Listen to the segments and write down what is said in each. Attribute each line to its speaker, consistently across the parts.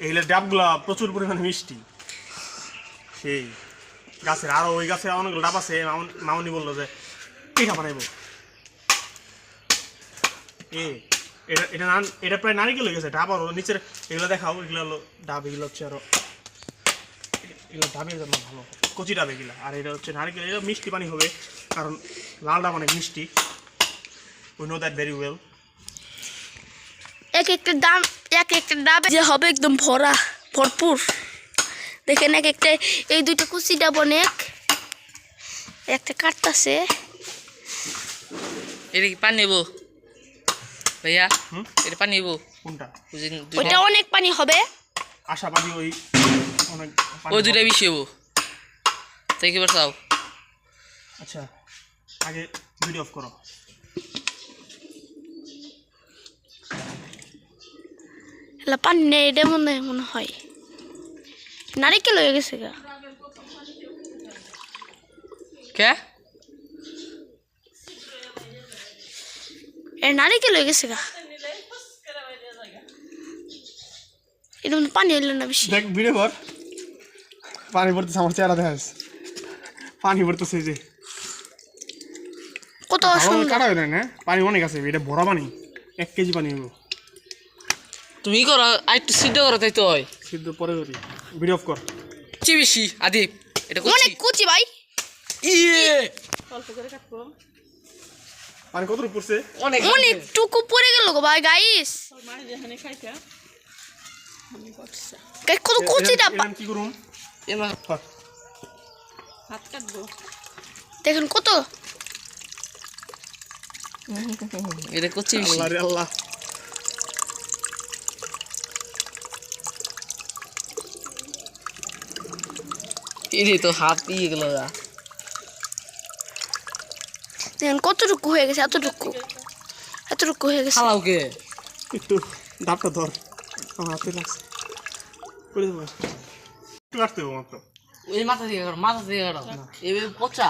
Speaker 1: এইগুলো ডাবগুলা প্রচুর পরিমাণে মিষ্টি। সেই গাছের আরও ওই গাছে অনেকগুলো ডাব আছে, মামনি বলল যে পিঠা বানাইবো। এ, এটা এটা না- এটা প্রায় নারিকেল হয়ে গেছে ডাব আরও নিচের এগুলো দেখাও, এগুলো হলো ডাব, এগুলো হচ্ছে আরও, এগুলো ডাবের জন্য ভালো, কচি ডাব এগুলো। আর এটা হচ্ছে নারিকেল, এটা মিষ্টি পানি হবে, কারণ লাল ডাব অনেক মিষ্টি। We know that very well
Speaker 2: এক একটা দাম এক একটা ডাবে। যে হবে একদম ভরা ভরপুর। দেখেন এক একটা এই দুইটা কুচি ডাব অনেক একটা কাটতাছে।
Speaker 3: এটা কি পানি নেব ভাইয়া
Speaker 1: হুম?
Speaker 3: এটা পানি নেব
Speaker 1: কোনটা?
Speaker 2: ওইটা অনেক পানি হবে।
Speaker 1: আশাবাদী ওই অনেক পানি
Speaker 3: ওই দুইটা। বেশি হব তাই কি চাও
Speaker 1: আচ্ছা আগে ভিডিও অফ করো।
Speaker 2: এলা পানি নেই এটা মনে মনে হয়। নারিকেল হয়ে গেছে গা।
Speaker 3: কে?
Speaker 2: এ নারিকেল হয়ে গেছে গা। এটা পানি হইল না বেশি।
Speaker 1: দেখ ভিডিও কর পানি পড়তেছে আমার চেহারা দেখা যাচ্ছে। পানি পড়তেছে যে।
Speaker 2: কত সুন্দর।
Speaker 1: কাটা হয়ে না? পানি অনেক আছে এটা ভরা পানি। এক কেজি পানি হইব।
Speaker 3: তুমি করো আর একটু সিদ্ধ করো তাই তো হয়।
Speaker 1: সিদ্ধ পরে করি। ভিডিও অফ কর।
Speaker 3: কি বেশি আদিপ এটা করছি
Speaker 2: অনেক কুচি ভাই।
Speaker 3: ইয়ে!
Speaker 1: পানি কত পড়ছে?
Speaker 3: অনেক।
Speaker 2: অনেক টুকু পড়ে গেল গো ভাই গাইস মানে যেখানে খাইতা আমি কত কুচি ডাব
Speaker 1: এরকম কি করুম?
Speaker 3: এমা।
Speaker 1: হ্যাঁ।
Speaker 2: দেখেন কত।
Speaker 3: এটা করছি বেশি।
Speaker 1: আল্লাহ রে আল্লাহ।
Speaker 3: এরে তো হাত ইয়ে গেল
Speaker 2: দেখেন কতটুকু হয়ে গেছে এতটুকু। এতটুকু হয়ে গেছে।
Speaker 3: খালাও কে?
Speaker 1: একটু ডাবটা ধর। আমার হাতে লাগছে। করে দেবো। একটু কাটতে হবে মাত্র।
Speaker 3: ওই মাথা দিয়ে কাটো মাথা দিয়ে কাটো। এবার পচা।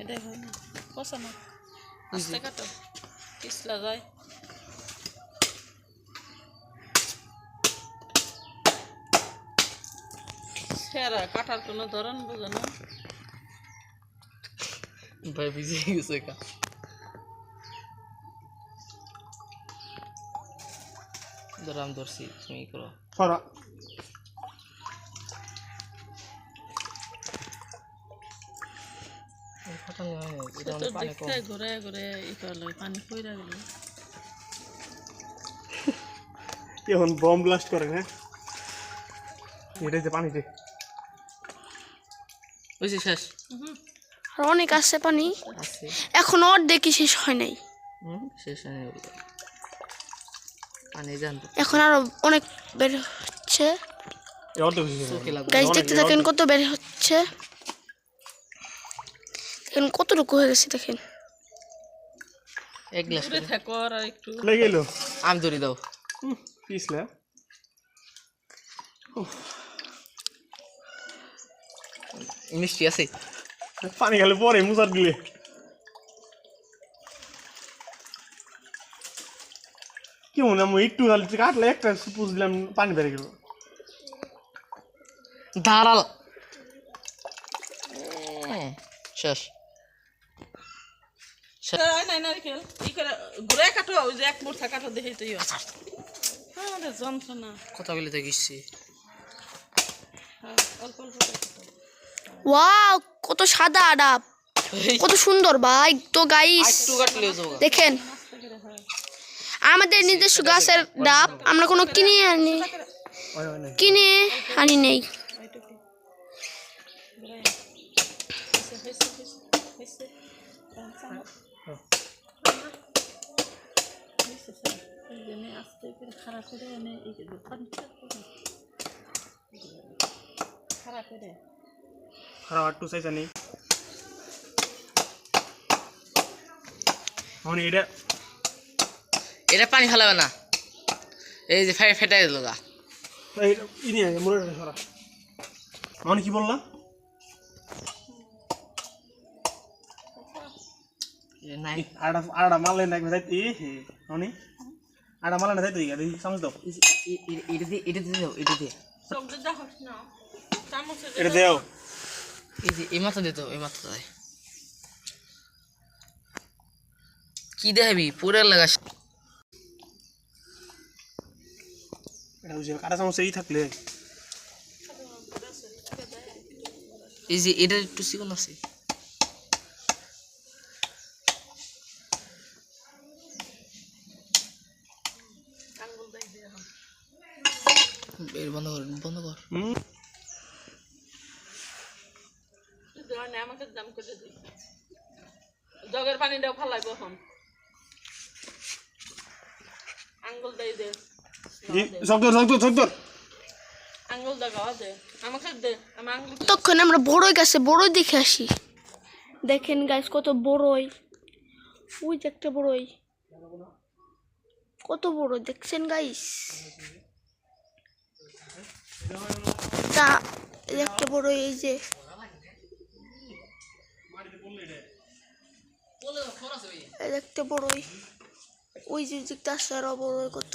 Speaker 4: এটাই হয় না। কষা না আস্তে কাটো। পিছলা যায়। সেরা কাটার কোনো ধরন বোঝে না।
Speaker 3: ভাই বুঝে গেছে কা ধরো ধরছি তুমি করো।
Speaker 1: সরা
Speaker 3: হয় না
Speaker 4: ঘুরে ঘুরে ই করল পানি কইরা গেল।
Speaker 1: এখন বম ব্লাস্ট করে হ্যাঁ? এটাই যে পানিতে
Speaker 3: বুঝছি শেষ?
Speaker 2: আর অনেক আছে পানি।
Speaker 3: আছে।
Speaker 2: এখন অর্ধেকই শেষ হয় নাই।
Speaker 3: শেষ হয়নি ওগুলো পানি জানতো
Speaker 2: এখন আরও অনেক বের হচ্ছে।
Speaker 1: হয়ে অনেক
Speaker 2: দেখতে থাকেন কত বের হচ্ছে। দেখেন কতটুকু হয়ে গেছে দেখেন।
Speaker 3: এক গ্লাস
Speaker 4: দূরে থাকো আর একটু।
Speaker 1: লেগে গেলো।
Speaker 3: আমি ধরি দাও।
Speaker 1: পিছলে
Speaker 3: মিষ্টি আছে।
Speaker 1: পানি খেলে পরে মুসার দিলে। কি মনে আমি একটু খালি কাটলে একটা সুপুস দিলাম পানি বেড়ে গেল।
Speaker 3: দাঁড়াল। শেষ।
Speaker 4: হয় নাই নারকেল ই করে ঘুরে কাটো ওই যে এক মুঠা কাটো দেখে তুই যন্ত্রণা।
Speaker 3: কথা বলে গেছি
Speaker 4: হ্যাঁ, অল্প অল্প।
Speaker 2: ওয়াও কত সাদা ডাব কত সুন্দর ভাই তো গাইস দেখেন আমাদের নিজস্ব গাছের ডাব আমরা কোনো কিনে আনি কিনে আনি নেই।
Speaker 4: খারাপ করে। খারাপ
Speaker 1: একটু চাইছা নেই মানে এটা
Speaker 3: এটা পানি ফেলাবে না এই যে ফেটে ফেটাই দিল গা
Speaker 1: ইনি আছে মনে সরা মানে কি বললা
Speaker 3: নাই
Speaker 1: আড়া আড়া মারলে না একবার যাইতে মানে আটা মালা না তাই তো দেখি চামচ দাও
Speaker 3: এটা দিয়ে এটা দিয়ে দাও এটা দিয়ে
Speaker 1: এটা দেও
Speaker 3: এই যে, এই মাথা দিত এই মাথা দেয় কি দেখাবি? পুরে লাগাস
Speaker 1: থাকলে
Speaker 3: এই যে একটু আছে। বন্ধ কর বন্ধ কর।
Speaker 4: আমাকে দাম করে দিই জগের পানিটাও ফালাই এখন। আঙ্গুল দেই দে।
Speaker 1: জি সকদর সকদর সকদর
Speaker 4: আঙ্গুল দেখাও দে। আমাকে দে আমার আঙ্গুল
Speaker 2: তখন আমরা বড়ই গাছে বড়ই দেখে আসি। দেখেন গাছ কত বড়ই। ওই যে একটা বড়ই। কত বড় দেখছেন গাইস তা একটা বড় এই যে। একটা বড়ই। ওই যে দিকটা আরও বড়ই কত।